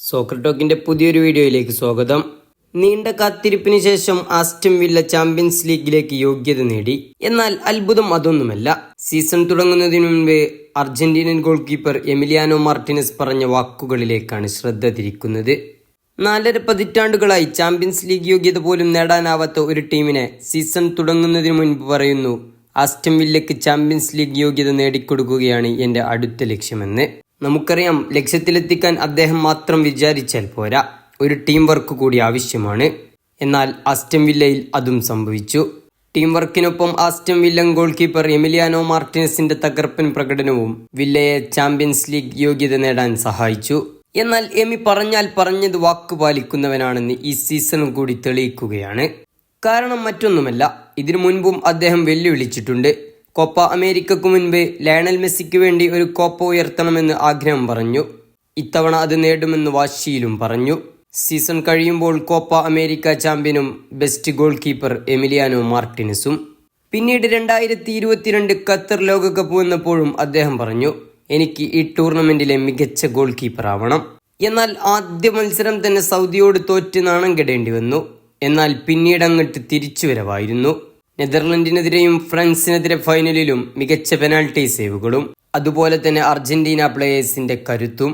Soccer ടോക്കിന്റെ പുതിയൊരു വീഡിയോയിലേക്ക് സ്വാഗതം. നീണ്ട കാത്തിരിപ്പിന് ശേഷം ആസ്റ്റം വില്ല ചാമ്പ്യൻസ് ലീഗിലേക്ക് യോഗ്യത നേടി. എന്നാൽ അത്ഭുതം അതൊന്നുമല്ല. സീസൺ തുടങ്ങുന്നതിന് മുൻപ് അർജന്റീനൻ ഗോൾ കീപ്പർ എമിലിയാനോ മാർട്ടിനസ് പറഞ്ഞ വാക്കുകളിലേക്കാണ് ശ്രദ്ധ തിരിക്കുന്നത്. നാലര പതിറ്റാണ്ടുകളായി ചാമ്പ്യൻസ് ലീഗ് യോഗ്യത പോലും നേടാനാവാത്ത ഒരു ടീമിനെ സീസൺ തുടങ്ങുന്നതിന് മുൻപ് പറയുന്നു ആസ്റ്റം വില്ലയ്ക്ക് ചാമ്പ്യൻസ് ലീഗ് യോഗ്യത നേടിക്കൊടുക്കുകയാണ് എന്റെ അടുത്ത ലക്ഷ്യമെന്ന്. നമുക്കറിയാം ലക്ഷ്യത്തിലെത്തിക്കാൻ അദ്ദേഹം മാത്രം വിചാരിച്ചാൽ പോരാ. ഒരു ടീം വർക്ക് കൂടി ആവശ്യമാണ്. എന്നാൽ ആസ്റ്റം വില്ലയിൽ അതും സംഭവിച്ചു. ടീം വർക്കിനൊപ്പം Aston villain goalkeeper Emiliano മാർട്ടിനസിന്റെ തകർപ്പൻ പ്രകടനവും വില്ലയെ ചാമ്പ്യൻസ് ലീഗ് യോഗ്യത നേടാൻ സഹായിച്ചു. എന്നാൽ എമി പറഞ്ഞാൽ പറഞ്ഞത് വാക്ക് പാലിക്കുന്നവനാണെന്ന് ഈ സീസണും കൂടി തെളിയിക്കുകയാണ്. കാരണം മറ്റൊന്നുമല്ല ഇതിനു മുൻപും അദ്ദേഹം വെല്ലുവിളിച്ചിട്ടുണ്ട്. കോപ്പ അമേരിക്കക്ക് മുൻപ് ലയണൽ മെസ്സിക്ക് വേണ്ടി ഒരു കോപ്പ ഉയർത്തണമെന്ന് ആഗ്രഹം പറഞ്ഞു. ഇത്തവണ അത് നേടുമെന്ന് വാശിയിലും പറഞ്ഞു. സീസൺ കഴിയുമ്പോൾ കോപ്പ അമേരിക്ക ചാമ്പ്യനും ബെസ്റ്റ് ഗോൾ കീപ്പർ എമിലിയാനോ മാർട്ടിനസും. പിന്നീട് രണ്ടായിരത്തി ഇരുപത്തിരണ്ട് ഖത്തർ ലോകകപ്പ് വന്നപ്പോഴും അദ്ദേഹം പറഞ്ഞു എനിക്ക് ഈ ടൂർണമെന്റിലെ മികച്ച ഗോൾ കീപ്പർ ആവണം എന്നാൽ ആദ്യ മത്സരം തന്നെ സൗദിയോട് തോറ്റ് നാണം കെടേണ്ടി വന്നു എന്നാൽ പിന്നീട് അങ്ങോട്ട് തിരിച്ചുവരവായിരുന്നു. നെതർലൻഡിനെതിരെയും ഫ്രാൻസിനെതിരെ ഫൈനലിലും മികച്ച പെനാൽറ്റി സേവുകളും. അതുപോലെ തന്നെ അർജന്റീന പ്ലേയേഴ്സിന്റെ കരുത്തും.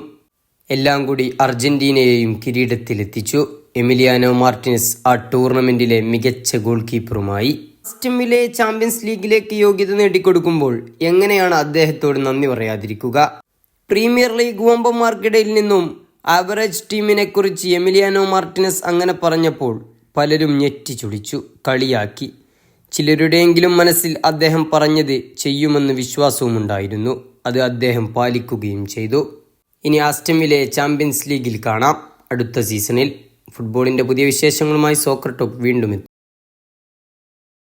എല്ലാം കൂടി അർജന്റീനയെയും കിരീടത്തിലെത്തിച്ചു. എമിലിയാനോ മാർട്ടിനസ് ആ ടൂർണമെന്റിലെ മികച്ച ഗോൾ കീപ്പറുമായി സ്റ്റമ്മിലെ ചാമ്പ്യൻസ് ലീഗിലേക്ക് യോഗ്യത നേടിക്കൊടുക്കുമ്പോൾ എങ്ങനെയാണ് അദ്ദേഹത്തോട് നന്ദി പറയാതിരിക്കുക? പ്രീമിയർ ലീഗ് വമ്പന്മാർക്കിടയിൽ നിന്നും ആവറേജ് ടീമിനെ കുറിച്ച് എമിലിയാനോ മാർട്ടിനസ് അങ്ങനെ പറഞ്ഞപ്പോൾ പലരും ഞെട്ടിച്ചുടിച്ചു കളിയാക്കി. ചിലരുടെയെങ്കിലും മനസ്സിൽ അദ്ദേഹം പറഞ്ഞത് ചെയ്യുമെന്ന് വിശ്വാസവുമുണ്ടായിരുന്നു. അത് അദ്ദേഹം പാലിക്കുകയും ചെയ്തു. ഇനി ആസ്റ്റമിലെ ചാമ്പ്യൻസ് ലീഗിൽ കാണാം. അടുത്ത സീസണിൽ ഫുട്ബോളിന്റെ പുതിയ വിശേഷങ്ങളുമായി സോക്കർ ടോപ്പ് വീണ്ടും എത്തും.